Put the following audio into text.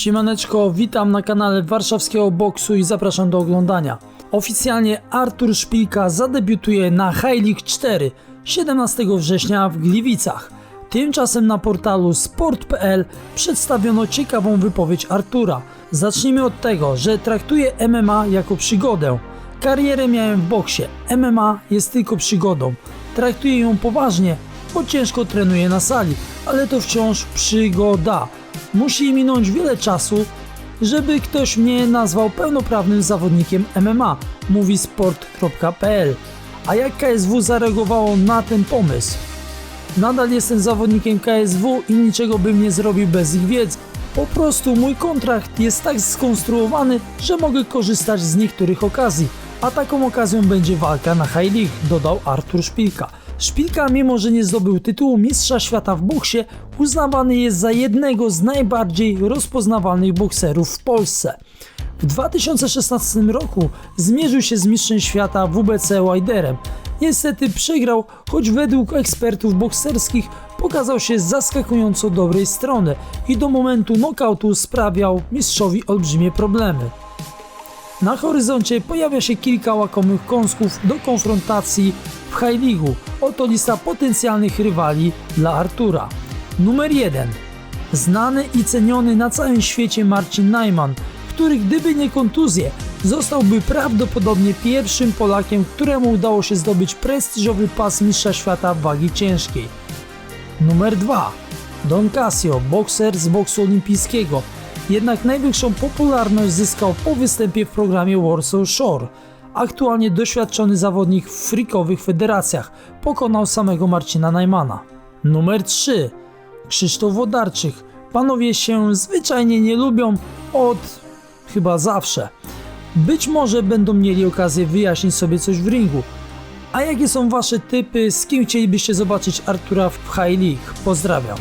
Siemaneczko, witam na kanale Warszawskiego Boksu i zapraszam do oglądania. Oficjalnie Artur Szpilka zadebiutuje na High League 4 17 września w Gliwicach. Tymczasem na portalu sport.pl przedstawiono ciekawą wypowiedź Artura. Zacznijmy od tego, że traktuje MMA jako przygodę. Karierę miałem w boksie, MMA jest tylko przygodą. Traktuję ją poważnie, bo ciężko trenuję na sali, ale to wciąż przygoda. Musi minąć wiele czasu, żeby ktoś mnie nazwał pełnoprawnym zawodnikiem MMA, mówi sport.pl. A jak KSW zareagowało na ten pomysł? Nadal jestem zawodnikiem KSW i niczego bym nie zrobił bez ich wiedzy. Po prostu mój kontrakt jest tak skonstruowany, że mogę korzystać z niektórych okazji, a taką okazją będzie walka na High League, dodał Artur Szpilka. Szpilka, mimo że nie zdobył tytułu mistrza świata w boksie, uznawany jest za jednego z najbardziej rozpoznawalnych bokserów w Polsce. W 2016 roku zmierzył się z mistrzem świata WBC Widerem. Niestety przegrał, choć według ekspertów bokserskich pokazał się z zaskakująco dobrej strony i do momentu nokautu sprawiał mistrzowi olbrzymie problemy. Na horyzoncie pojawia się kilka łakomych kąsków do konfrontacji w High League'u. Oto lista potencjalnych rywali dla Artura. Numer 1. Znany i ceniony na całym świecie Marcin Najman, który gdyby nie kontuzje, zostałby prawdopodobnie pierwszym Polakiem, któremu udało się zdobyć prestiżowy pas mistrza świata wagi ciężkiej. Numer 2. Don Casio, bokser z boksu olimpijskiego. Jednak największą popularność zyskał po występie w programie Warsaw Shore. Aktualnie doświadczony zawodnik w freakowych federacjach pokonał samego Marcina Najmana. Numer 3. Krzysztof Wodarczyk. Panowie się zwyczajnie nie lubią od chyba zawsze. Być może będą mieli okazję wyjaśnić sobie coś w ringu. A jakie są wasze typy, z kim chcielibyście zobaczyć Artura w High League? Pozdrawiam.